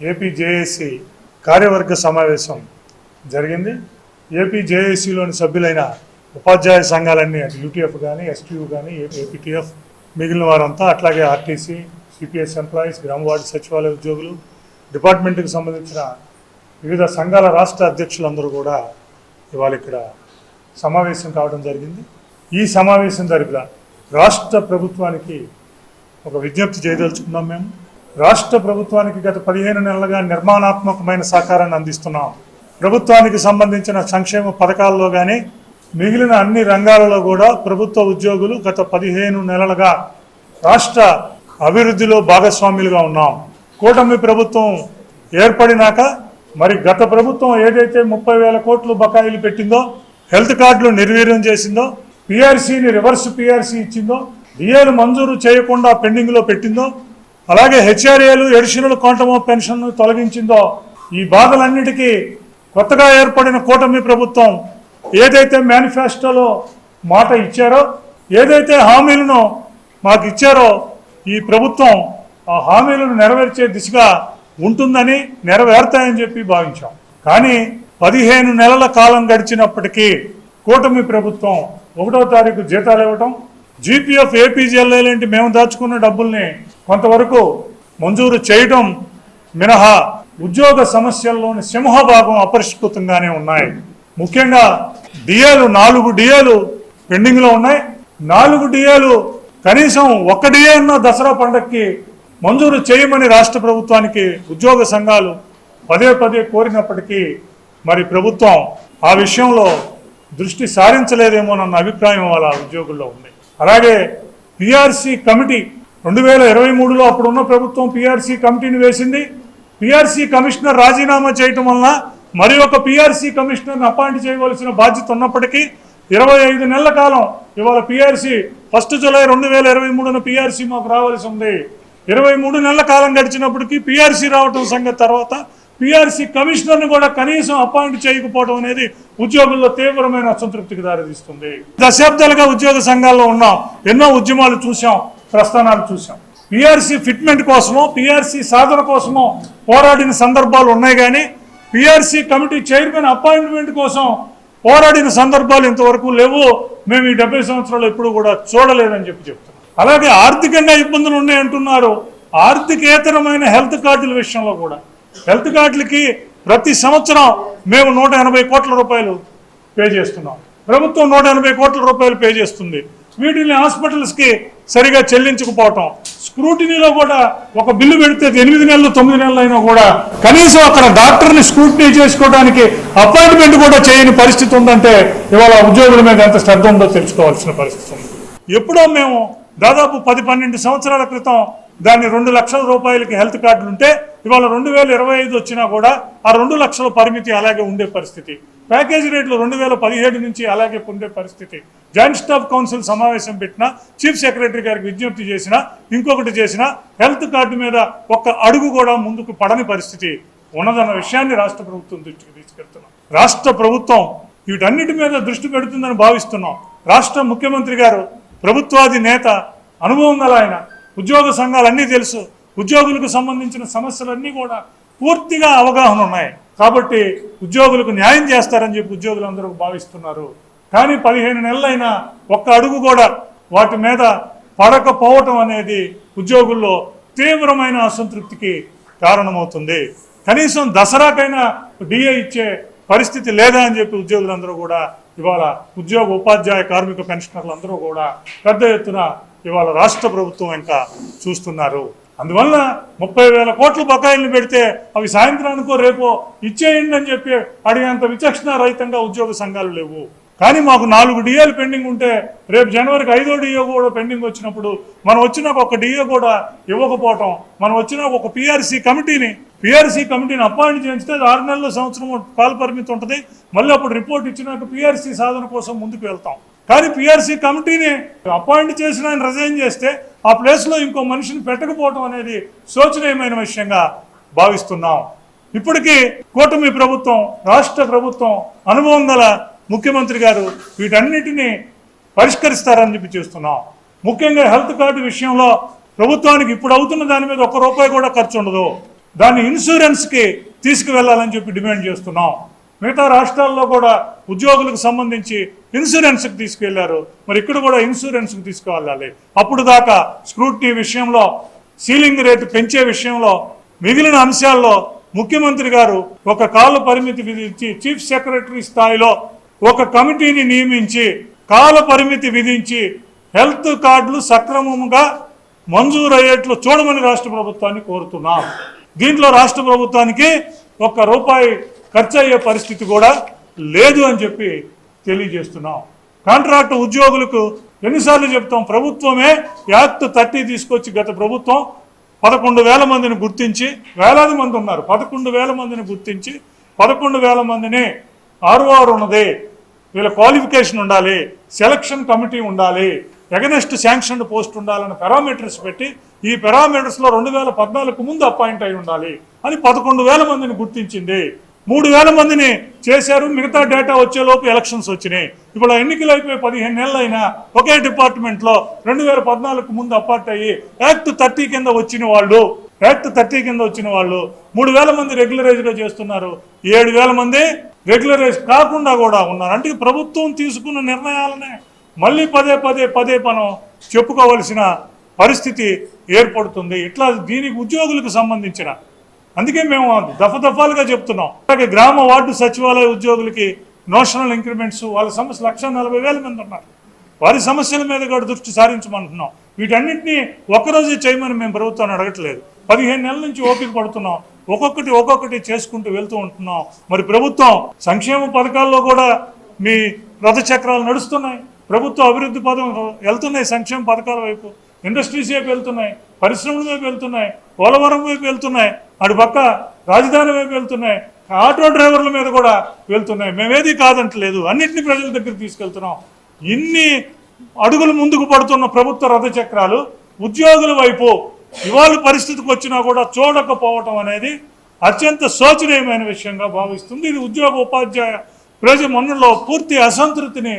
APJAC కార్యవర్గ సమావేశం జరిగింది. ఏపీజేఏసీలోని సభ్యులైన ఉపాధ్యాయ సంఘాలన్నీ అటు యూటీఎఫ్ కానీ ఎస్టీయూ కానీ ఏపీటీఎఫ్ మిగిలిన వారంతా అట్లాగే ఆర్టీసీ సిపిఎస్ ఎంప్లాయీస్ గ్రామ వార్డు సచివాలయ ఉద్యోగులు డిపార్ట్మెంట్కి సంబంధించిన వివిధ సంఘాల రాష్ట్ర అధ్యక్షులందరూ కూడా ఇవాళ ఇక్కడ సమావేశం కావడం జరిగింది. ఈ సమావేశం తరపున రాష్ట్ర ప్రభుత్వానికి ఒక విజ్ఞప్తి చేయదలుచుకున్నాం మేము. రాష్ట్ర ప్రభుత్వానికి గత పదిహేను నెలలుగా నిర్మాణాత్మకమైన సహకారాన్ని అందిస్తున్నాం. ప్రభుత్వానికి సంబంధించిన సంక్షేమ పథకాల్లో కానీ మిగిలిన అన్ని రంగాలలో కూడా ప్రభుత్వ ఉద్యోగులు గత పదిహేను నెలలుగా రాష్ట్ర అభివృద్ధిలో భాగస్వాములుగా ఉన్నాం. కూటమి ప్రభుత్వం ఏర్పడినాక మరి గత ప్రభుత్వం ఏదైతే ముప్పై వేల కోట్లు బకాయిలు పెట్టిందో హెల్త్ కార్డులు నిర్వీర్యం చేసిందో పిఆర్సీని రివర్స్ పిఆర్సీ ఇచ్చిందో డిఏలు మంజూరు చేయకుండా పెండింగ్లో పెట్టిందో అలాగే హెచ్ఆర్ఏలు ఎడిషనల్ క్వాంటమ్ ఆఫ్ పెన్షన్ తొలగించిందో ఈ బాధలన్నిటికీ కొత్తగా ఏర్పడిన కూటమి ప్రభుత్వం ఏదైతే మేనిఫెస్టోలో మాట ఇచ్చారో ఏదైతే హామీలను మాకు ఇచ్చారో ఈ ప్రభుత్వం ఆ హామీలను నెరవేర్చే దిశగా ఉంటుందని నెరవేరుతాయని చెప్పి భావించాం. కానీ పదిహేను నెలల కాలం గడిచినప్పటికీ కూటమి ప్రభుత్వం ఒకటో తారీఖు జీతాలు ఇవ్వటం జీపీఎఫ్ ఏపీజీఎల్ఏ లాంటి మేము దాచుకున్న డబ్బుల్ని కొంతవరకు మంజూరు చేయడం మినహా ఉద్యోగ సమస్యల్లోని సింహభాగం అపరిష్కృతంగానే ఉన్నాయి. ముఖ్యంగా డిఏలు నాలుగు డిఏలు పెండింగ్లో ఉన్నాయి. నాలుగు డిఏలు కనీసం ఒక్క డిఏ ఉన్న దసరా పండక్కి మంజూరు చేయమని రాష్ట్ర ప్రభుత్వానికి ఉద్యోగ సంఘాలు పదే పదే కోరినప్పటికీ మరి ప్రభుత్వం ఆ విషయంలో దృష్టి సారించలేదేమోనన్న అభిప్రాయం వాళ్ళ ఉద్యోగుల్లో ఉంది. అలాగే పిఆర్సీ కమిటీ రెండు వేల ఇరవై మూడులో అప్పుడున్న ప్రభుత్వం పిఆర్సీ కమిటీని వేసింది. పిఆర్సీ కమిషనర్ రాజీనామా చేయటం వలన మరి ఒక పిఆర్సీ కమిషనర్ని అపాయింట్ చేయవలసిన బాధ్యత ఉన్నప్పటికీ ఇరవై ఐదు నెలల కాలం ఇవాళ పిఆర్సీ ఫస్ట్ జూలై రెండు వేల ఇరవై మూడున పిఆర్సీ మాకు రావాల్సి ఉంది. ఇరవై మూడు నెలల కాలం గడిచినప్పటికీ పిఆర్సీ రావటం సంగతి తర్వాత పిఆర్సీ కమిషనర్ని కూడా కనీసం అపాయింట్ చేయకపోవడం అనేది ఉద్యోగుల్లో తీవ్రమైన అసంతృప్తికి దారితీస్తుంది. దశాబ్దాలుగా ఉద్యోగ సంఘాల్లో ఉన్నాం ఎన్నో ఉద్యమాలు చూసాం ప్రస్థానాలు చూసాం పిఆర్సీ ఫిట్మెంట్ కోసమో పిఆర్సీ సాధన కోసమో పోరాడిన సందర్భాలు ఉన్నాయి కానీ పిఆర్సీ కమిటీ చైర్మన్ అపాయింట్మెంట్ కోసం పోరాడిన సందర్భాలు ఇంతవరకు లేవు. మేము ఈ డెబ్బై సంవత్సరాలు ఎప్పుడు కూడా చూడలేదని చెప్పి చెప్తున్నాం. అలాగే ఆర్థికంగా ఇబ్బందులు ఉన్నాయంటున్నారు ఆర్థికేతరమైన హెల్త్ కార్డుల విషయంలో కూడా. హెల్త్ కార్డులకి ప్రతి సంవత్సరం మేము నూట ఎనభై కోట్ల రూపాయలు పే చేస్తున్నాం. ప్రభుత్వం నూట ఎనభై కోట్ల రూపాయలు పే చేస్తుంది. వీటిని హాస్పిటల్స్కి సరిగా చెల్లించకపోవటం స్క్రూటినీలో కూడా ఒక బిల్లు పెడితే ఎనిమిది నెలలు తొమ్మిది నెలలు అయినా కూడా కనీసం అక్కడ డాక్టర్ని స్క్రూటినీ చేసుకోవడానికి అపాయింట్మెంట్ కూడా చేయని పరిస్థితి ఉందంటే ఇవాళ ఉద్యోగుల మీద ఎంత శ్రద్ధ ఉందో తెలుసుకోవాల్సిన పరిస్థితి ఉంది. ఎప్పుడో మేము దాదాపు పది పన్నెండు సంవత్సరాల క్రితం దాన్ని రెండు లక్షల రూపాయలకి హెల్త్ కార్డులు ఉంటే ఇవాళ రెండు వేల ఇరవై ఐదు వచ్చినా కూడా ఆ రెండు లక్షల పరిమితి అలాగే ఉండే పరిస్థితి. ప్యాకేజీ రేట్లు రెండు వేల పదిహేడు నుంచి అలాగే ఉండే పరిస్థితి. జాయింట్ స్టాఫ్ కౌన్సిల్ సమావేశం పెట్టినా చీఫ్ సెక్రటరీ గారికి విజ్ఞప్తి చేసినా ఇంకొకటి చేసినా హెల్త్ కార్డు మీద ఒక్క అడుగు కూడా ముందుకు పడని పరిస్థితి. ఉన్నదన్న విషయాన్ని రాష్ట్ర ప్రభుత్వం దృష్టికి తీసుకెళ్తున్నాం. రాష్ట్ర ప్రభుత్వం వీటన్నిటి మీద దృష్టి పెడుతుందని భావిస్తున్నాం. రాష్ట్ర ముఖ్యమంత్రి గారు ప్రభుత్వాది నేత అనుభవం గల ఆయన ఉద్యోగ సంఘాలన్నీ తెలుసు. ఉద్యోగులకు సంబంధించిన సమస్యలన్నీ కూడా పూర్తిగా అవగాహన ఉన్నాయి. కాబట్టి ఉద్యోగులకు న్యాయం చేస్తారని చెప్పి ఉద్యోగులందరూ భావిస్తున్నారు. కానీ పదిహేను నెలలైనా ఒక్క అడుగు కూడా వాటి మీద పడకపోవటం అనేది ఉద్యోగుల్లో తీవ్రమైన అసంతృప్తికి కారణమవుతుంది. కనీసం దసరాకైనా డిఏ ఇచ్చే పరిస్థితి లేదా అని చెప్పి ఉద్యోగులందరూ కూడా ఇవాళ ఉద్యోగ ఉపాధ్యాయ కార్మిక పెన్షనర్లు అందరూ కూడా పెద్ద ఎత్తున ఇవాళ రాష్ట్ర ప్రభుత్వం ఇంకా చూస్తున్నారు. అందువల్ల ముప్పై వేల కోట్ల బకాయిల్ని పెడితే అవి సాయంత్రానికో రేపో ఇచ్చేయండి అని చెప్పి అడిగేంత విచక్షణ రహితంగా ఉద్యోగ సంఘాలు లేవు. కానీ మాకు నాలుగు డిఏలు పెండింగ్ ఉంటే రేపు జనవరికి ఐదో డిఏ కూడా పెండింగ్ వచ్చినప్పుడు మనం వచ్చినాక ఒక డిఏ కూడా ఇవ్వకపోవటం మనం వచ్చిన ఒక పిఆర్సీ కమిటీని పిఆర్సీ కమిటీని అపాయింట్ చేస్తే ఆరు నెలల సంవత్సరం కాల పరిమితి ఉంటుంది. మళ్ళీ అప్పుడు రిపోర్ట్ ఇచ్చినాక పిఆర్సీ సాధన కోసం ముందుకు వెళ్తాం. కానీ పిఆర్సీ కమిటీని అపాయింట్ చేసిన ఆయన రిజైన్ చేస్తే ఆ ప్లేస్లో ఇంకో మనిషిని పెట్టకపోవటం అనేది శోచనీయమైన విషయంగా భావిస్తున్నాం. ఇప్పటికీ కూటమి ప్రభుత్వం రాష్ట్ర ప్రభుత్వం అనుభవం గల ముఖ్యమంత్రి గారు వీటన్నిటినీ పరిష్కరిస్తారని చెప్పి చేస్తున్నాం. ముఖ్యంగా హెల్త్ కార్డు విషయంలో ప్రభుత్వానికి ఇప్పుడు అవుతున్న దాని మీద ఒక్క రూపాయి కూడా ఖర్చు ఉండదు. దాన్ని ఇన్సూరెన్స్కి తీసుకువెళ్ళాలని చెప్పి డిమాండ్ చేస్తున్నాం. మిగతా రాష్ట్రాల్లో కూడా ఉద్యోగులకు సంబంధించి ఇన్సూరెన్స్కి తీసుకెళ్ళారు. మరి ఇక్కడ కూడా ఇన్సూరెన్స్కి తీసుకువెళ్ళాలి. అప్పుడు దాకా స్క్రూటినీ విషయంలో సీలింగ్ రేటు పెంచే విషయంలో మిగిలిన అంశాల్లో ముఖ్యమంత్రి గారు ఒక కాల పరిమితి విధించి చీఫ్ సెక్రటరీ స్థాయిలో ఒక కమిటీని నియమించి కాల పరిమితి విధించి హెల్త్ కార్డులు సక్రమంగా మంజూరు అయ్యేట్లు చూడమని రాష్ట్ర ప్రభుత్వాన్ని కోరుతున్నాం. దీంట్లో రాష్ట్ర ప్రభుత్వానికి ఒక్క రూపాయి ఖర్చు అయ్యే పరిస్థితి కూడా లేదు అని చెప్పి తెలియజేస్తున్నాం. కాంట్రాక్ట్ ఉద్యోగులకు ఎన్నిసార్లు చెప్తాం ప్రభుత్వమే యాక్ట్ థర్టీ తీసుకొచ్చి గత ప్రభుత్వం పదకొండు వేల మందిని గుర్తించి వేలాది మంది ఉన్నారు పదకొండు వేల మందిని గుర్తించి పదకొండు వేల మందిని ఆర్ఓఆర్ ఉన్నది. వీళ్ళ క్వాలిఫికేషన్ ఉండాలి సెలక్షన్ కమిటీ ఉండాలి ఎగనెస్ట్ శాంక్షన్ పోస్ట్ ఉండాలని పారామీటర్స్ పెట్టి ఈ పారామీటర్స్లో రెండు వేల పద్నాలుగు ముందు అపాయింట్ అయి ఉండాలి అని పదకొండు వేల మందిని గుర్తించింది. మూడు వేల మందిని చేశారు. మిగతా డేటా వచ్చేలోపు ఎలక్షన్స్ వచ్చినాయి. ఇప్పుడు ఎన్నికలు అయిపోయి పదిహేను నెలలు అయినా ఒకే డిపార్ట్మెంట్లో రెండు వేల పద్నాలుగు ముందు అపార్ట్ అయ్యి యాక్ట్ థర్టీ కింద వచ్చిన వాళ్ళు యాక్ట్ థర్టీ కింద వచ్చిన వాళ్ళు మూడు వేల మంది రెగ్యులరైజ్గా చేస్తున్నారు. ఏడు వేల మంది రెగ్యులరైజ్ కాకుండా కూడా ఉన్నారు. అంటే ప్రభుత్వం తీసుకున్న నిర్ణయాలనే మళ్ళీ పదే పదే పదే మనం చెప్పుకోవలసిన పరిస్థితి ఏర్పడుతుంది. ఇట్లా దీనికి ఉద్యోగులకు సంబంధించిన అందుకే మేము దఫ దఫాలుగా చెప్తున్నాం. అలాగే గ్రామ వార్డు సచివాలయ ఉద్యోగులకి నోషనల్ ఇంక్రిమెంట్స్ వాళ్ళ సమస్య లక్ష నలభై వేల మంది ఉన్నారు. వారి సమస్యల మీద కూడా దృష్టి సారించమంటున్నాం. వీటన్నింటినీ ఒక్కరోజే చేయమని మేము ప్రభుత్వాన్ని అడగట్లేదు. పదిహేను నెలల నుంచి ఓపిక పడుతున్నాం. ఒక్కొక్కటి ఒక్కొక్కటి చేసుకుంటూ వెళ్తూ ఉంటున్నాం. మరి ప్రభుత్వం సంక్షేమ పథకాల్లో కూడా మీ రథచక్రాలు నడుస్తున్నాయి. ప్రభుత్వ అభివృద్ధి పదం వెళ్తున్నాయి సంక్షేమ పథకాల వైపు. ఇండస్ట్రీస్ వైపు వెళ్తున్నాయి. పరిశ్రమల వైపు వెళ్తున్నాయి. పోలవరం వైపు వెళ్తున్నాయి. అటు పక్క రాజధాని వైపు వెళ్తున్నాయి. ఆటో డ్రైవర్ల మీద కూడా వెళ్తున్నాయి. మేమేది కాదంటలేదు. అన్నింటినీ ప్రజల దగ్గర తీసుకెళ్తున్నాం. ఇన్ని అడుగులు ముందుకు పడుతున్న ప్రభుత్వ రథచక్రాలు ఉద్యోగుల వైపు ఇవాళ పరిస్థితికి వచ్చినా కూడా చూడకపోవటం అనేది అత్యంత శోచనీయమైన విషయంగా భావిస్తుంది. ఇది ఉద్యోగ ఉపాధ్యాయ ప్రజ మన్నులో పూర్తి అసంతృప్తిని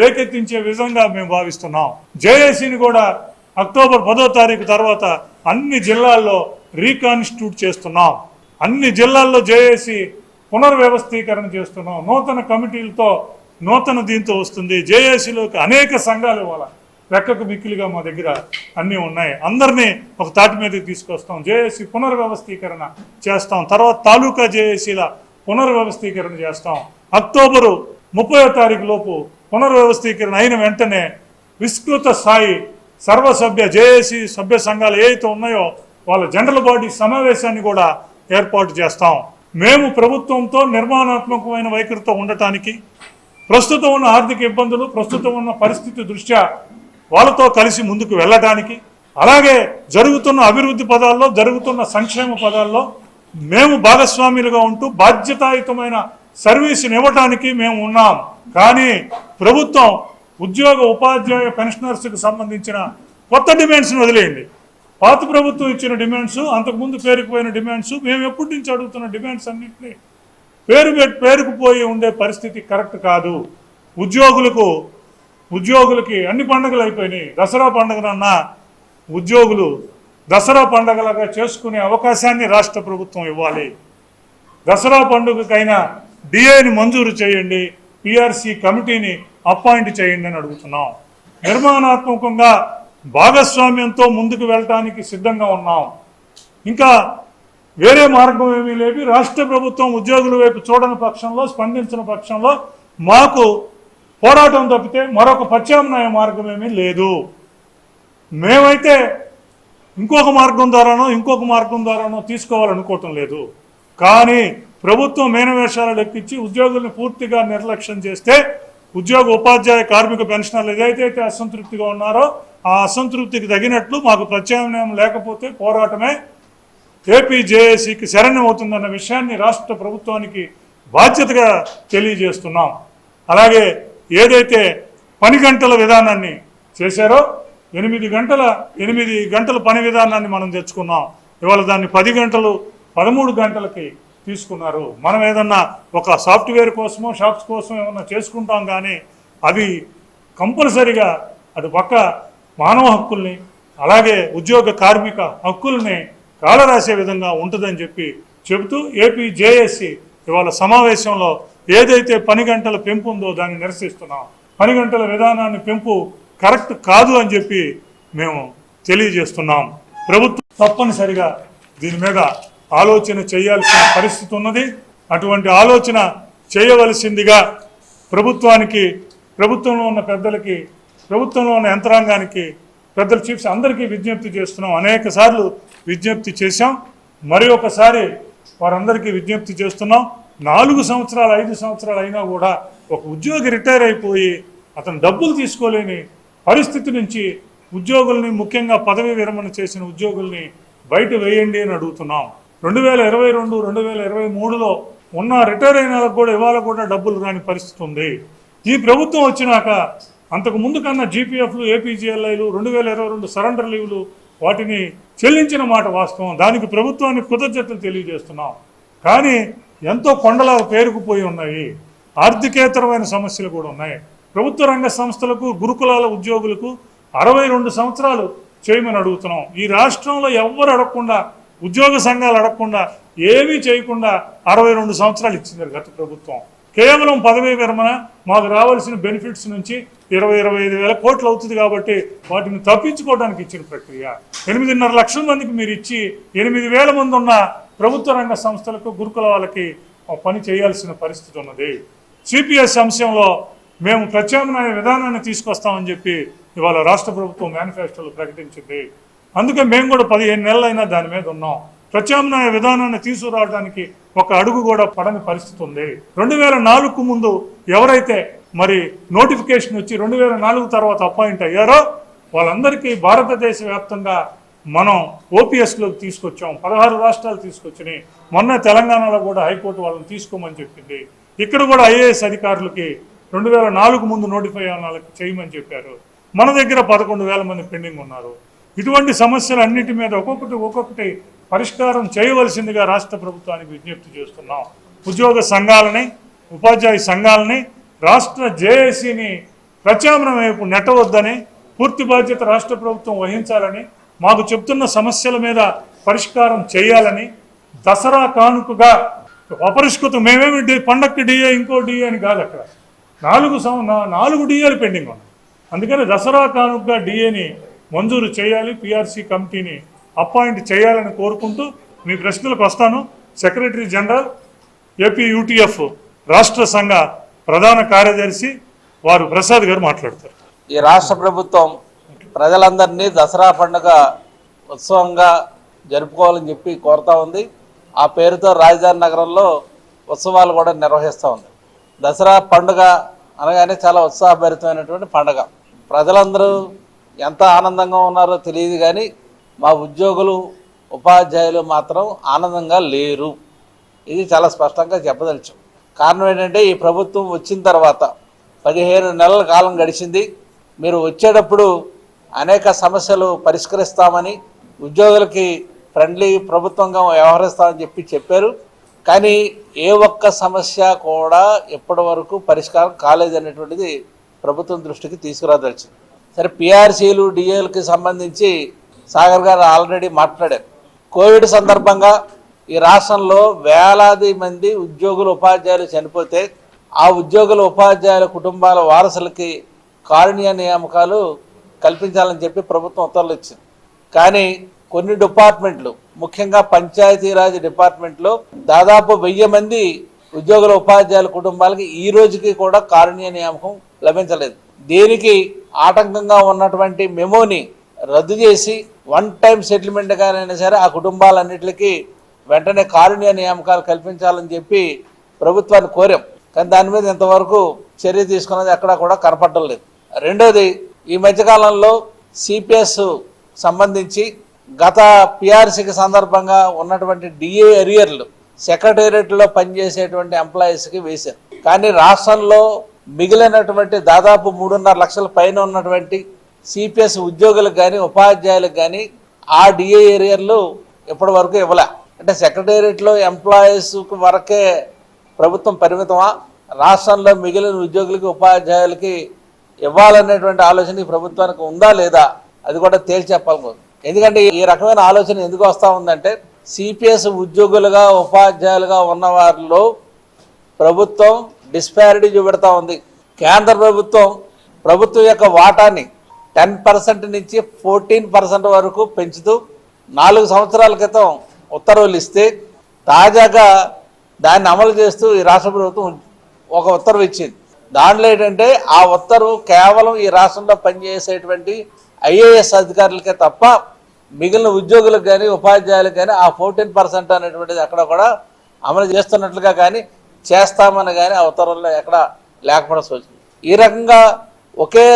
రేకెత్తించే విధంగా మేము భావిస్తున్నాం. జేఏసీని కూడా అక్టోబర్ పదో తారీఖు తర్వాత అన్ని జిల్లాల్లో రీకాన్స్టిట్యూట్ చేస్తున్నాం. అన్ని జిల్లాల్లో జేఏసీ పునర్వ్యవస్థీకరణ చేస్తున్నాం. నూతన కమిటీలతో నూతన దీంతో వస్తుంది. జేఏసీలోకి అనేక సంఘాలు ఇవాళ లెక్కకు మిక్కిలిగా మా దగ్గర అన్నీ ఉన్నాయి. అందరినీ ఒక తాటి మీదకి తీసుకొస్తాం. జేఏసీ పునర్వ్యవస్థీకరణ చేస్తాం. తర్వాత తాలూకా జేఏసీల పునర్వ్యవస్థీకరణ చేస్తాం. అక్టోబరు ముప్పయో తారీఖు లోపు పునర్వ్యవస్థీకరణ అయిన వెంటనే విస్తృత స్థాయి సర్వసభ్య జేఏసీ సభ్య సంఘాలు ఏవైతే ఉన్నాయో వాళ్ళ జనరల్ బాడీ సమావేశాన్ని కూడా ఏర్పాటు చేస్తాం. మేము ప్రభుత్వంతో నిర్మాణాత్మకమైన వైఖరితో ఉండటానికి ప్రస్తుతం ఉన్న ఆర్థిక ఇబ్బందులు ప్రస్తుతం ఉన్న పరిస్థితి దృష్ట్యా వాళ్ళతో కలిసి ముందుకు వెళ్ళటానికి అలాగే జరుగుతున్న అభివృద్ధి పదాల్లో జరుగుతున్న సంక్షేమ పదాల్లో మేము భాగస్వాములుగా ఉంటూ బాధ్యతాయుతమైన సర్వీసుని ఇవ్వటానికి మేము ఉన్నాం. కానీ ప్రభుత్వం ఉద్యోగ ఉపాధ్యాయ పెన్షనర్స్కి సంబంధించిన కొత్త డిమాండ్స్ని వదిలేయండి. పాత ప్రభుత్వం ఇచ్చిన డిమాండ్స్ అంతకుముందు పేరుకుపోయిన డిమాండ్స్ మేము ఎప్పటి నుంచి అడుగుతున్న డిమాండ్స్ అన్నింటినీ పేరు పేరుకు పేరుకుపోయి ఉండే పరిస్థితి కరెక్ట్ కాదు. ఉద్యోగులకు ఉద్యోగులకి అన్ని పండుగలు అయిపోయినాయి. దసరా పండుగనన్నా ఉద్యోగులు దసరా పండుగలాగా చేసుకునే అవకాశాన్ని రాష్ట్ర ప్రభుత్వం ఇవ్వాలి. దసరా పండుగకైనా డిఏని మంజూరు చేయండి పిఆర్సి కమిటీని అపాయింట్ చేయండి అని అడుగుతున్నాం. నిర్మాణాత్మకంగా భాగస్వామ్యంతో ముందుకు వెళ్ళటానికి సిద్ధంగా ఉన్నాం. ఇంకా వేరే మార్గం ఏమీ లేవి. రాష్ట్ర ప్రభుత్వం ఉద్యోగుల వైపు చూడని పక్షంలో స్పందించిన పక్షంలో మాకు పోరాటం తప్పితే మరొక ప్రత్యామ్నాయ మార్గం ఏమీ లేదు. మేమైతే ఇంకొక మార్గం ద్వారానో ఇంకొక మార్గం ద్వారానో తీసుకోవాలనుకోవటం లేదు. కానీ ప్రభుత్వం మేనవేషాలు లెక్కించి ఉద్యోగుల్ని పూర్తిగా నిర్లక్ష్యం చేస్తే ఉద్యోగ ఉపాధ్యాయ కార్మిక పెన్షనర్లు ఏదైతే అసంతృప్తిగా ఉన్నారో ఆ అసంతృప్తికి తగినట్లు మాకు ప్రత్యామ్నాయం లేకపోతే పోరాటమే ఏపీ జేఏసీకి విషయాన్ని రాష్ట్ర ప్రభుత్వానికి బాధ్యతగా తెలియజేస్తున్నాం. అలాగే ఏదైతే పని గంటల విధానాన్ని చేశారో ఎనిమిది గంటల ఎనిమిది గంటల పని విధానాన్ని మనం తెచ్చుకున్నాం. ఇవాళ దాన్ని పది గంటలు పదమూడు గంటలకి తీసుకున్నారు. మనం ఏదన్నా ఒక సాఫ్ట్వేర్ కోసమో షాప్స్ కోసం ఏమన్నా చేసుకుంటాం కానీ అవి కంపల్సరిగా అటు పక్క మానవ హక్కుల్ని అలాగే ఉద్యోగ కార్మిక హక్కుల్ని కాలరాసే విధంగా ఉంటుందని చెప్పి చెబుతూ ఏపీ జేఏసీ ఇవాళ సమావేశంలో ఏదైతే పని గంటల పెంపు ఉందో దాన్ని నిరసిస్తున్నాం. పని గంటల విధానాన్ని పెంపు కరెక్ట్ కాదు అని చెప్పి మేము తెలియజేస్తున్నాం. ప్రభుత్వం తప్పనిసరిగా దీని మీద ఆలోచన చేయాల్సిన పరిస్థితి ఉన్నది. అటువంటి ఆలోచన చేయవలసిందిగా ప్రభుత్వానికి ప్రభుత్వంలో ఉన్న పెద్దలకి ప్రభుత్వంలో ఉన్న యంత్రాంగానికి పెద్దల చీఫ్స్ అందరికీ విజ్ఞప్తి చేస్తున్నాం. అనేక సార్లు విజ్ఞప్తి చేశాం. మరి ఒకసారి వారందరికీ విజ్ఞప్తి చేస్తున్నాం. నాలుగు సంవత్సరాలు ఐదు సంవత్సరాలు అయినా కూడా ఒక ఉద్యోగి రిటైర్ అయిపోయి అతను డబ్బులు తీసుకోలేని పరిస్థితి నుంచి ఉద్యోగుల్ని ముఖ్యంగా పదవి విరమణ చేసిన ఉద్యోగుల్ని బయట వేయండి అని అడుగుతున్నాం. రెండు వేల ఇరవై రెండు రెండు వేల ఇరవై మూడులో ఉన్న రిటైర్ అయిన వాళ్ళకు కూడా ఇవాళ కూడా డబ్బులు రాని పరిస్థితి ఉంది. ఈ ప్రభుత్వం వచ్చినాక అంతకు ముందు కన్నా జీపీఎఫ్లు ఏపీజీఎల్ఐలు రెండు వేల ఇరవై రెండు సరెండర్ లీవ్లు వాటిని చెల్లించిన మాట వాస్తవం. దానికి ప్రభుత్వానికి కృతజ్ఞతలు తెలియజేస్తున్నాం. కానీ ఎంతో కొండలా పేరుకుపోయి ఉన్నాయి. ఆర్థికేతరమైన సమస్యలు కూడా ఉన్నాయి. ప్రభుత్వ రంగ సంస్థలకు గురుకులాల ఉద్యోగులకు అరవై రెండు సంవత్సరాలు చేయమని అడుగుతున్నాం. ఈ రాష్ట్రంలో ఎవ్వరు అడగకుండా ఉద్యోగ సంఘాలు అడగకుండా ఏమీ చేయకుండా అరవై రెండు సంవత్సరాలు ఇచ్చింది గత ప్రభుత్వం. కేవలం పదవీ విరమణ మాకు రావాల్సిన బెనిఫిట్స్ నుంచి ఇరవై ఇరవై ఐదు వేల కోట్లు అవుతుంది కాబట్టి వాటిని తప్పించుకోవడానికి ఇచ్చిన ప్రక్రియ. ఎనిమిదిన్నర లక్షల మందికి మీరు ఇచ్చి ఎనిమిది వేల మంది ఉన్న ప్రభుత్వ రంగ సంస్థలకు గురుకుల వాళ్ళకి పని చేయాల్సిన పరిస్థితి ఉన్నది. సిపిఎస్ అంశంలో మేము ప్రత్యామ్నాయ విధానాన్ని తీసుకొస్తామని చెప్పి ఇవాళ రాష్ట్ర ప్రభుత్వం మేనిఫెస్టోలో ప్రకటించింది. అందుకే మేము కూడా పదిహేను నెలలైనా దాని మీద ఉన్నాం. ప్రత్యామ్నాయ విధానాన్ని తీసుకురావడానికి ఒక అడుగు కూడా పడని పరిస్థితి ఉంది. రెండు వేల నాలుగుకు ముందు ఎవరైతే మరి నోటిఫికేషన్ వచ్చి రెండు వేల నాలుగు తర్వాత అపాయింట్ అయ్యారో వాళ్ళందరికీ భారతదేశ వ్యాప్తంగా మనం ఓపీఎస్లోకి తీసుకొచ్చాం. పదహారు రాష్ట్రాలు తీసుకొచ్చినాయి మొన్న తెలంగాణలో కూడా హైకోర్టు వాళ్ళని తీసుకోమని చెప్పింది. ఇక్కడ కూడా ఐఏఎస్ అధికారులకి రెండు వేల నాలుగు ముందు నోటిఫై అయిన వాళ్ళకి చేయమని చెప్పారు. మన దగ్గర పదకొండు వేల మంది పెండింగ్ ఉన్నారు. ఇటువంటి సమస్యలన్నిటి మీద ఒక్కొక్కటి ఒక్కొక్కటి పరిష్కారం చేయవలసిందిగా రాష్ట్ర ప్రభుత్వానికి విజ్ఞప్తి చేస్తున్నాం. ఉద్యోగ సంఘాలని ఉపాధ్యాయ సంఘాలని రాష్ట్ర జేఏసీని ప్రత్యామ్నాయం వైపు నెట్టవద్దని పూర్తి బాధ్యత రాష్ట్ర ప్రభుత్వం వహించాలని మాకు చెప్తున్న సమస్యల మీద పరిష్కారం చేయాలని దసరా కానుకగా అపరిష్కృతం. మేమేమి డి పండక్కి డిఏ ఇంకో డిఏ అని కాదు అక్కడ. నాలుగు సం నాలుగు డిఏలు పెండింగ్ ఉన్నాయి. అందుకని దసరా కానుకగా డిఏని మంజూరు చేయాలి పిఆర్సీ కమిటీని అపాయింట్ చేయాలని కోరుకుంటూ మీ ప్రశ్నలకు వస్తాను. సెక్రటరీ జనరల్ ఏపీ యూటీఎఫ్ రాష్ట్ర సంఘ ప్రధాన కార్యదర్శి వారు ప్రసాద్ గారు మాట్లాడతారు. ఈ రాష్ట్ర ప్రభుత్వం ప్రజలందరినీ దసరా పండుగ ఉత్సవంగా జరుపుకోవాలని చెప్పి కోరుతా ఉంది. ఆ పేరుతో రాజధాని నగరంలో ఉత్సవాలు కూడా నిర్వహిస్తూ ఉంది. దసరా పండుగ అనగానే చాలా ఉత్సాహభరితమైనటువంటి పండుగ. ప్రజలందరూ ఎంత ఆనందంగా ఉన్నారో తెలియదు కానీ మా ఉద్యోగులు ఉపాధ్యాయులు మాత్రం ఆనందంగా లేరు. ఇది చాలా స్పష్టంగా చెప్పదలుచు కారణం ఏంటంటే ఈ ప్రభుత్వం వచ్చిన తర్వాత పదిహేను నెలల కాలం గడిచింది. మీరు వచ్చేటప్పుడు అనేక సమస్యలు పరిష్కరిస్తామని ఉద్యోగులకి ఫ్రెండ్లీ ప్రభుత్వంగా వ్యవహరిస్తామని చెప్పి చెప్పారు. కానీ ఏ ఒక్క సమస్య కూడా ఇప్పటి వరకు పరిష్కారం కాలేదనేటువంటిది ప్రభుత్వం దృష్టికి తీసుకురాదలిచింది. సరే పిఆర్సీలు డిఏలకి సంబంధించి సాగర్ గారు ఆల్రెడీ మాట్లాడారు. కోవిడ్ సందర్భంగా ఈ రాష్ట్రంలో వేలాది మంది ఉద్యోగులు ఉపాధ్యాయులు చనిపోతే ఆ ఉద్యోగుల ఉపాధ్యాయుల కుటుంబాల వారసులకి కారుణ్య నియామకాలు కల్పించాలని చెప్పి ప్రభుత్వం ఉత్తర్వులు ఇచ్చింది. కానీ కొన్ని డిపార్ట్మెంట్లు ముఖ్యంగా పంచాయతీరాజ్ డిపార్ట్మెంట్లో దాదాపు వెయ్యి మంది ఉద్యోగుల ఉపాధ్యాయుల కుటుంబాలకి ఈ రోజుకి కూడా కారుణ్య నియామకం లభించలేదు. దీనికి ఆటంకంగా ఉన్నటువంటి మెమోని రద్దు చేసి వన్ టైం సెటిల్మెంట్గానైనా సరే ఆ కుటుంబాలన్నిటికీ వెంటనే కారుణ్య నియామకాలు కల్పించాలని చెప్పి ప్రభుత్వాన్ని కోరాం. కానీ దాని మీద ఇంతవరకు చర్య తీసుకున్నది ఎక్కడా కూడా కనపడడం లేదు. రెండోది ఈ మధ్యకాలంలో సిపిఎస్ సంబంధించి గత పిఆర్సీకి సందర్భంగా ఉన్నటువంటి డిఏ ఎరియర్లు సెక్రటేరియట్లో పనిచేసేటువంటి ఎంప్లాయీస్కి వేశారు. కానీ రాష్ట్రంలో మిగిలినటువంటి దాదాపు మూడున్నర లక్షల పైన ఉన్నటువంటి సిపిఎస్ ఉద్యోగులకు కానీ ఉపాధ్యాయులకు కానీ ఆ డిఏ ఎరియర్లు ఇప్పటి వరకు ఇవ్వలే. అంటే సెక్రటేరియట్లో ఎంప్లాయీస్ వరకే ప్రభుత్వం పరిమితమా? రాష్ట్రంలో మిగిలిన ఉద్యోగులకి ఉపాధ్యాయులకి ఇవ్వాలనేటువంటి ఆలోచన ఈ ప్రభుత్వానికి ఉందా లేదా? అది కూడా తేల్చి చెప్పాలి ఎందుకంటే ఈ రకమైన ఆలోచన ఎందుకు వస్తూ ఉందంటే సిపిఎస్ ఉద్యోగులుగా ఉపాధ్యాయులుగా ఉన్న వారిలో ప్రభుత్వం డిస్పారిటీ చూపెడతా ఉంది. కేంద్ర ప్రభుత్వం ప్రభుత్వం యొక్క వాటాని టెన్ పర్సెంట్ నుంచి ఫోర్టీన్ పర్సెంట్ వరకు పెంచుతూ నాలుగు సంవత్సరాల క్రితం ఉత్తర్వులు ఇస్తే తాజాగా దాన్ని అమలు చేస్తూ ఈ రాష్ట్ర ప్రభుత్వం ఒక ఉత్తర్వు ఇచ్చింది. దాంట్లో ఏంటంటే ఆ ఉత్తర్వు కేవలం ఈ రాష్ట్రంలో పనిచేసేటువంటి ఐఏఎస్ అధికారులకే తప్ప మిగిలిన ఉద్యోగులకు కానీ ఉపాధ్యాయులకు కానీ ఆ ఫోర్టీన్ పర్సెంట్ అనేటువంటిది అక్కడ కూడా అమలు చేస్తున్నట్లుగా కానీ చేస్తామని కానీ ఆ ఉత్తర్వుల్లో ఎక్కడ లేకపోవడం సూచన ఈ రకంగా ఒకే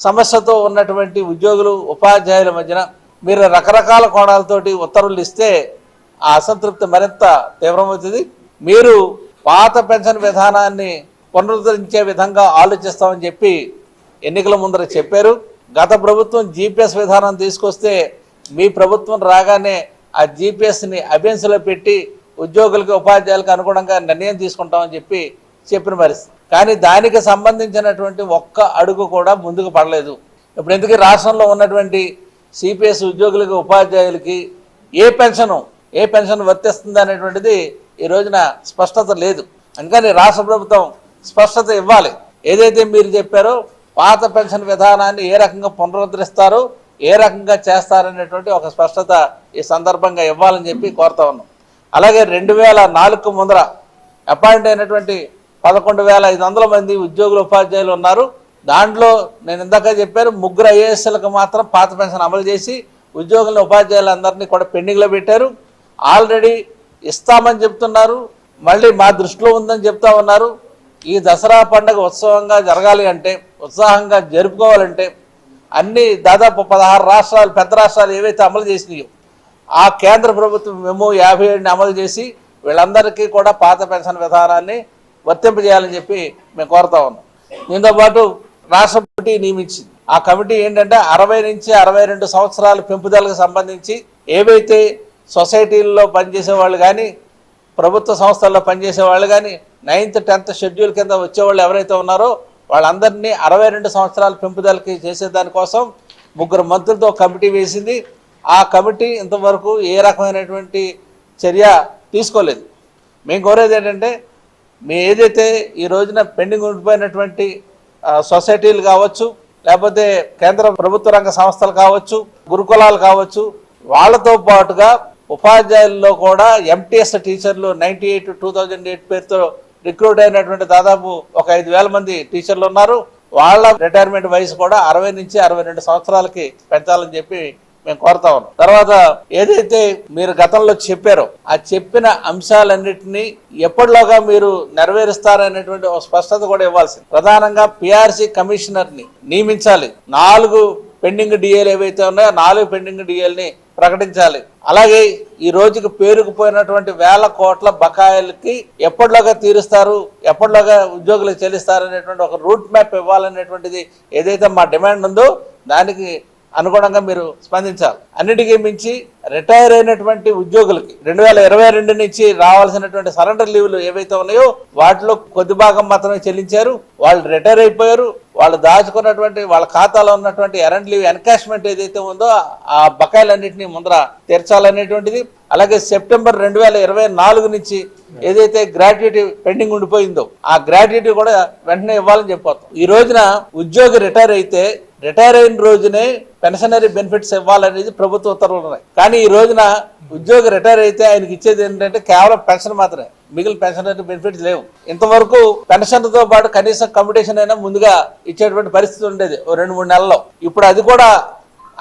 సమస్యతో ఉన్నటువంటి ఉద్యోగులు ఉపాధ్యాయుల మధ్యన మీరు రకరకాల కోణాలతోటి ఉత్తర్వులు ఇస్తే ఆ అసంతృప్తి మరింత తీవ్రమవుతుంది. మీరు పాత పెన్షన్ విధానాన్ని పునరుద్ధరించే విధంగా ఆలోచిస్తామని చెప్పి ఎన్నికల ముందర చెప్పారు. గత ప్రభుత్వం జీపీఎస్ విధానం తీసుకొస్తే మీ ప్రభుత్వం రాగానే ఆ జీపీఎస్ని అభ్యన్సులో పెట్టి ఉద్యోగులకి ఉపాధ్యాయులకు అనుగుణంగా నిర్ణయం తీసుకుంటామని చెప్పి చెప్పిన పరిస్థితి కానీ దానికి సంబంధించినటువంటి ఒక్క అడుగు కూడా ముందుకు పడలేదు. ఇప్పుడు ఎందుకు రాష్ట్రంలో ఉన్నటువంటి సిపిఎస్ ఉద్యోగులకి ఉపాధ్యాయులకి ఏ పెన్షను ఏ పెన్షన్ వర్తిస్తుంది అనేటువంటిది ఈ రోజున స్పష్టత లేదు. అందుకని రాష్ట్ర ప్రభుత్వం స్పష్టత ఇవ్వాలి. ఏదైతే మీరు చెప్పారో పాత పెన్షన్ విధానాన్ని ఏ రకంగా పునరుద్ధరిస్తారు ఏ రకంగా చేస్తారనేటువంటి ఒక స్పష్టత ఈ సందర్భంగా ఇవ్వాలని చెప్పి కోరుతా ఉన్నాం. అలాగే రెండు వేల నాలుగు ముందర అపాయింట్ అయినటువంటి పదకొండు వేల ఐదు వందల మంది ఉద్యోగులు ఉపాధ్యాయులు ఉన్నారు. దాంట్లో నేను ఇందాక చెప్పాను ముగ్గురు ఐఏఎస్లకు మాత్రం పాత పెన్షన్ అమలు చేసి ఉద్యోగుల ఉపాధ్యాయులందరినీ కూడా పెండింగ్లో పెట్టారు. ఆల్రెడీ ఇస్తామని చెప్తున్నారు. మళ్ళీ మా దృష్టిలో ఉందని చెప్తా ఉన్నారు. ఈ దసరా పండుగ ఉత్సవంగా జరగాలి అంటే ఉత్సాహంగా జరుపుకోవాలంటే అన్ని దాదాపు పదహారు రాష్ట్రాలు పెద్ద రాష్ట్రాలు ఏవైతే అమలు చేసినాయో ఆ కేంద్ర ప్రభుత్వం మేము యాభై ఏడుని అమలు చేసి వీళ్ళందరికీ కూడా పాత పెన్షన్ విధానాన్ని వర్తింపజేయాలని చెప్పి మేము కోరుతా ఉన్నాం. దీంతో పాటు రాష్ట్ర కమిటీ నియమించింది. ఆ కమిటీ ఏంటంటే అరవై నుంచి అరవై రెండు సంవత్సరాల పెంపుదలకు సంబంధించి ఏవైతే సొసైటీల్లో పనిచేసే వాళ్ళు కానీ ప్రభుత్వ సంస్థల్లో పనిచేసే వాళ్ళు కానీ నైన్త్ టెన్త్ షెడ్యూల్ కింద వచ్చేవాళ్ళు ఎవరైతే ఉన్నారో వాళ్ళందరినీ అరవై రెండు సంవత్సరాల పెంపుదలకి చేసే దానికోసం ముగ్గురు మంత్రులతో కమిటీ వేసింది. ఆ కమిటీ ఇంతవరకు ఏ రకమైనటువంటి చర్య తీసుకోలేదు. మేము కోరేది ఏంటంటే మీ ఏదైతే ఈ రోజున పెండింగ్ ఉండిపోయినటువంటి సొసైటీలు కావచ్చు లేకపోతే కేంద్ర ప్రభుత్వ రంగ సంస్థలు కావచ్చు గురుకులాలు కావచ్చు వాళ్ళతో పాటుగా ఉపాధ్యాయుల్లో కూడా ఎంటీఎస్ టీచర్లు ninety eight two thousand eight పేరుతో రిక్రూట్ అయినటువంటి దాదాపు ఒక ఐదు వేల మంది టీచర్లు ఉన్నారు. వాళ్ళ రిటైర్మెంట్ వయసు కూడా అరవై నుంచి అరవై రెండు సంవత్సరాలకి పెంచాలని చెప్పి మేము కోరుతా ఉన్నాం. తర్వాత ఏదైతే మీరు గతంలో చెప్పారో ఆ చెప్పిన అంశాలన్నింటినీ ఎప్పటిలోగా మీరు నెరవేరుస్తారనేటువంటి ఒక స్పష్టత కూడా ఇవ్వాల్సింది. ప్రధానంగా పిఆర్సీ కమిషనర్ని నియమించాలి. నాలుగు పెండింగ్ డిఏలు ఏవైతే ఉన్నాయో నాలుగు పెండింగ్ డిఏల్ని ప్రకటించాలి. అలాగే ఈ రోజుకి పేరుకుపోయినటువంటి వేల కోట్ల బకాయిలకి ఎప్పటిలోగా తీరుస్తారు ఎప్పటిలోగా ఉద్యోగులకు చెల్లిస్తారు అనేటువంటి ఒక రూట్ మ్యాప్ ఇవ్వాలనేటువంటిది ఏదైతే మా డిమాండ్ ఉందో దానికి అనుగుణంగా మీరు స్పందించాలి. అన్నిటికీ మించి రిటైర్ అయినటువంటి ఉద్యోగులకి రెండు వేల ఇరవై రెండు నుంచి రావాల్సినటువంటి సరెండర్ లీవ్లు ఏవైతే ఉన్నాయో వాటిలో కొద్ది భాగం మాత్రమే చెల్లించారు. వాళ్ళు రిటైర్ అయిపోయారు. వాళ్ళు దాచుకున్నటువంటి వాళ్ళ ఖాతాలో ఉన్నటువంటి ఎరెంట్ లీవ్ ఎన్కాష్మెంట్ ఏదైతే ఉందో ఆ బకాయిలన్నింటినీ ముందర తీర్చాలనేటువంటిది. అలాగే సెప్టెంబర్ రెండు వేల ఇరవై నాలుగు నుంచి ఏదైతే గ్రాట్యుటీ పెండింగ్ ఉండిపోయిందో ఆ గ్రాట్యుటీ కూడా వెంటనే ఇవ్వాలని చెప్పొస్తాం ఈ రోజున ఉద్యోగి రిటైర్ అయితే రిటైర్ అయిన రోజునే పెన్షనరీ బెనిఫిట్స్ ఇవ్వాలనేది ప్రభుత్వ ఉత్తర్వులు ఉన్నాయి. కానీ ఈ రోజున ఉద్యోగి రిటైర్ అయితే ఆయనకి ఇచ్చేది ఏంటంటే కేవలం పెన్షన్ మాత్రమే. మిగిలిన పెన్షనరీ బెనిఫిట్స్ లేవు. ఇంతవరకు పెన్షన్తో పాటు కనీసం కమ్యూటేషన్ అయినా ముందుగా ఇచ్చేటువంటి పరిస్థితి ఉండేది ఓ రెండు మూడు నెలల్లో. ఇప్పుడు అది కూడా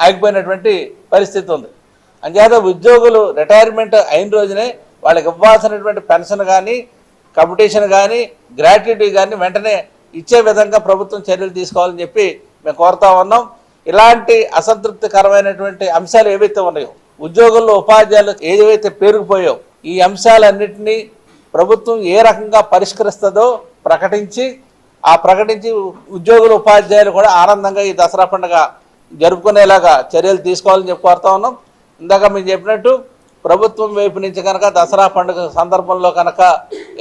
ఆగిపోయినటువంటి పరిస్థితి ఉంది. అంచేత ఉద్యోగులు రిటైర్మెంట్ అయిన రోజునే వాళ్ళకి ఇవ్వాల్సినటువంటి పెన్షన్ కానీ కమ్యూటేషన్ కానీ గ్రాట్యుటీ కానీ వెంటనే ఇచ్చే విధంగా ప్రభుత్వం చర్యలు తీసుకోవాలని చెప్పి మేము కోరుతా ఉన్నాం. ఇలాంటి అసంతృప్తికరమైనటువంటి అంశాలు ఏవైతే ఉన్నాయో ఉద్యోగుల్లో ఉపాధ్యాయులు ఏవైతే పేరుకుపోయో ఈ అంశాలన్నింటినీ ప్రభుత్వం ఏ రకంగా పరిష్కరిస్తుందో ప్రకటించి ఆ ప్రకటించి ఉద్యోగులు ఉపాధ్యాయులు కూడా ఆనందంగా ఈ దసరా పండుగ జరుపుకునేలాగా చర్యలు తీసుకోవాలని చెప్పి కోరుతా ఉన్నాం. ఇందాక మేము చెప్పినట్టు ప్రభుత్వం వైపు నుంచి కనుక దసరా పండుగ సందర్భంలో కనుక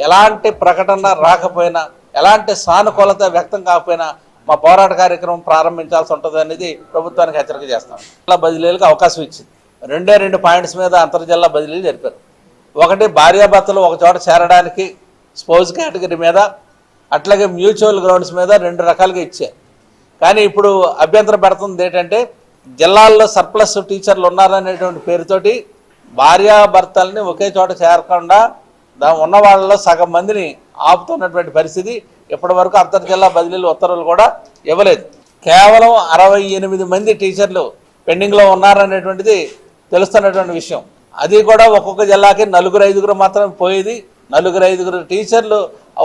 ఎలాంటి ప్రకటన రాకపోయినా ఎలాంటి సానుకూలత వ్యక్తం కాకపోయినా మా పోరాట కార్యక్రమం ప్రారంభించాల్సి ఉంటుంది అనేది ప్రభుత్వానికి హెచ్చరిక చేస్తాం. జిల్లా బదిలీలకు అవకాశం ఇచ్చింది. రెండే రెండు పాయింట్స్ మీద అంతర్జిల్లా బదిలీలు జరిపారు. ఒకటి భార్యాభర్తలు ఒక చోట చేరడానికి స్పౌజ్ కేటగిరీ మీద అట్లాగే మ్యూచువల్ గ్రౌండ్స్ మీద రెండు రకాలుగా ఇచ్చారు. కానీ ఇప్పుడు అభ్యంతరం పెడుతుంది ఏంటంటే జిల్లాల్లో సర్ప్లస్ టీచర్లు ఉన్నారనేటువంటి పేరుతోటి భార్యాభర్తల్ని ఒకే చోట చేరకుండా దా ఉన్న వాళ్ళలో సగం మందిని ఆపుతున్నటువంటి పరిస్థితి ఇప్పటి వరకు అంతర్జిల్లా బదిలీలు ఉత్తర్వులు కూడా ఇవ్వలేదు. కేవలం అరవై ఎనిమిది మంది టీచర్లు పెండింగ్లో ఉన్నారనేటువంటిది తెలుస్తున్నటువంటి విషయం. అది కూడా ఒక్కొక్క జిల్లాకి నలుగురు ఐదుగురు మాత్రమే పోయేది. నలుగురు ఐదుగురు టీచర్లు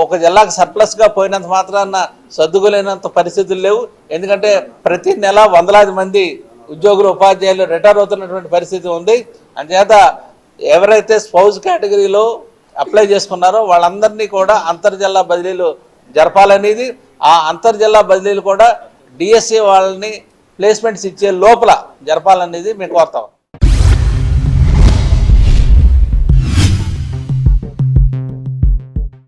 ఒక జిల్లాకి సర్ప్లస్గా పోయినంత మాత్రాన సర్దుకోలేనంత పరిస్థితులు లేవు. ఎందుకంటే ప్రతి నెల వందలాది మంది ఉద్యోగులు ఉపాధ్యాయులు రిటైర్ అవుతున్నటువంటి పరిస్థితి ఉంది. అంచేత ఎవరైతే స్పౌజ్ కేటగిరీలో అప్లై చేసుకున్నారో వాళ్ళందరినీ కూడా అంతర్జిల్లా బదిలీలు జరపాలనేది ఆ అంతర్జిల్లా బదిలీలు కూడా డిఎస్సి వాళ్ళని ప్లేస్మెంట్స్ ఇచ్చే లోపల జరపాలనేది మేము కోరుతాం.